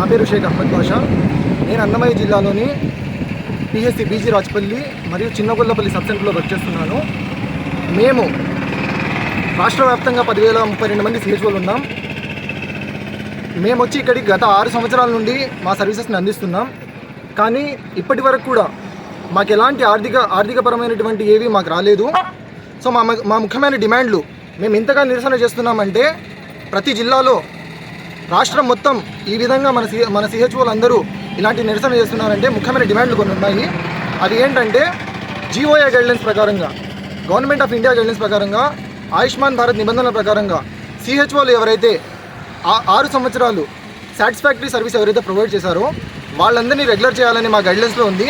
నా పేరు షేక్ అహ్మద్ బాషా. నేను అన్నమయ్య జిల్లాలోని పిహెచ్సి బీజీ రాజపల్లి మరియు చిన్నగొల్లపల్లి సబ్ సెంటర్లో వర్క్ చేస్తున్నాను. మేము రాష్ట్ర వ్యాప్తంగా పదివేల ముప్పై రెండు మంది సిహెచ్ఓలు ఉన్నాం. మేము వచ్చి ఇక్కడికి గత ఆరు సంవత్సరాల నుండి మా సర్వీసెస్ని అందిస్తున్నాం. కానీ ఇప్పటి వరకు కూడా మాకు ఎలాంటి ఆర్థిక ఆర్థికపరమైనటువంటి ఏవి మాకు రాలేదు. సో మా మా ముఖ్యమైన డిమాండ్లు మేము ఇంతగా నిరసన చేస్తున్నామంటే ప్రతి జిల్లాలో రాష్ట్రం మొత్తం ఈ విధంగా మన సి మన సిహెచ్ఓలు అందరూ ఇలాంటి నిరసన చేస్తున్నారంటే ముఖ్యమైన డిమాండ్లు కొన్ని ఉన్నాయి. అది ఏంటంటే జీఓఏ గైడ్లైన్స్ ప్రకారంగా గవర్నమెంట్ ఆఫ్ ఇండియా గైడ్లైన్స్ ప్రకారంగా ఆయుష్మాన్ భారత్ నిబంధనల ప్రకారంగా సిహెచ్ఓలు ఎవరైతే ఆ- ఆరు సంవత్సరాలు సాటిస్ఫాక్టరీ సర్వీస్ ఎవరైతే ప్రొవైడ్ చేశారో వాళ్ళందరినీ రెగ్యులర్ చేయాలని మా గైడ్లైన్స్లో ఉంది.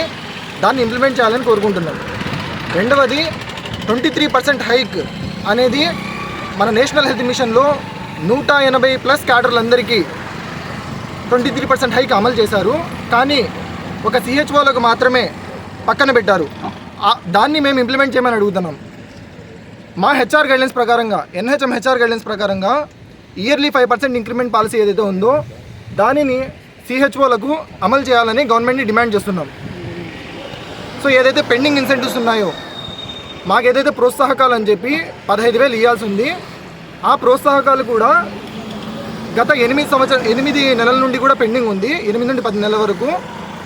దాన్ని ఇంప్లిమెంట్ చేయాలని కోరుకుంటున్నాం. రెండవది ట్వంటీ త్రీ పర్సెంట్ హైక్ అనేది మన నేషనల్ హెల్త్ మిషన్లో నూట ఎనభై ప్లస్ క్యాడర్లందరికీ ట్వంటీ త్రీ పర్సెంట్ హైక్ అమలు చేశారు. కానీ ఒక సిహెచ్ఓలకు మాత్రమే పక్కన పెట్టారు. దాన్ని మేము ఇంప్లిమెంట్ చేయమని అడుగుతున్నాం. మా హెచ్ఆర్ గైడ్లైన్స్ ప్రకారంగా ఎన్హెచ్ఎం హెచ్ఆర్ గైడ్లైన్స్ ప్రకారంగా yearly five percent increment policy ఏదైతే ఉందో దానిని సిహెచ్ఓలకు అమలు చేయాలని గవర్నమెంట్ని డిమాండ్ చేస్తున్నాం. సో ఏదైతే పెండింగ్ ఇన్సెంటివ్స్ ఉన్నాయో మాకు ఏదైతే ప్రోత్సాహకాలు అని చెప్పి పదహైదు వేలు ఇవ్వాల్సి ఉంది ఆ ప్రోత్సాహకాలు కూడా గత ఎనిమిది సంవత్సరం ఎనిమిది నెలల నుండి కూడా పెండింగ్ ఉంది. ఎనిమిది నుండి పది నెలల వరకు.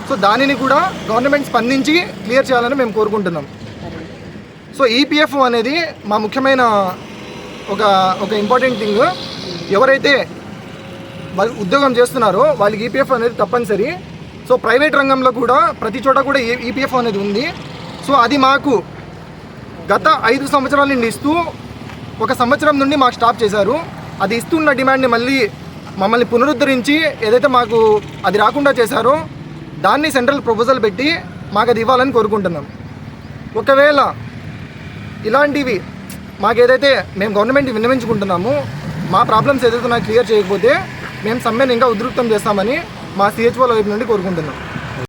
సో దానిని కూడా గవర్నమెంట్ స్పందించి క్లియర్ చేయాలని మేము కోరుకుంటున్నాం. సో ఈపీఎఫ్ అనేది మా ముఖ్యమైన ఒక ఒక ఇంపార్టెంట్ థింగ్. ఎవరైతే వాళ్ళు ఉద్యోగం చేస్తున్నారో వాళ్ళకి ఈపీఎఫ్ అనేది తప్పనిసరి. సో ప్రైవేట్ రంగంలో కూడా ప్రతి చోట కూడా ఈపీఎఫ్ అనేది ఉంది. సో అది మాకు గత ఐదు సంవత్సరాల నుండి ఇస్తూ ఒక సంవత్సరం నుండి మాకు స్టాప్ చేశారు. అది ఇస్తున్న డిమాండ్ని మళ్ళీ మమ్మల్ని పునరుద్ధరించి ఏదైతే మాకు అది రాకుండా చేశారో దాన్ని సెంట్రల్ ప్రపోజల్ పెట్టి మాకు అది ఇవ్వాలని కోరుకుంటున్నాం. ఒకవేళ ఇలాంటివి మాకు ఏదైతే మేము గవర్నమెంట్ విన్నవించుకుంటున్నామో మా ప్రాబ్లమ్స్ ఏదైతే నాకు క్లియర్ చేయకపోతే మేము సమ్మెను ఇంకా ఉధృతం చేస్తామని మా సిహెచ్ఓల వైపు నుండి కోరుకుంటున్నాం.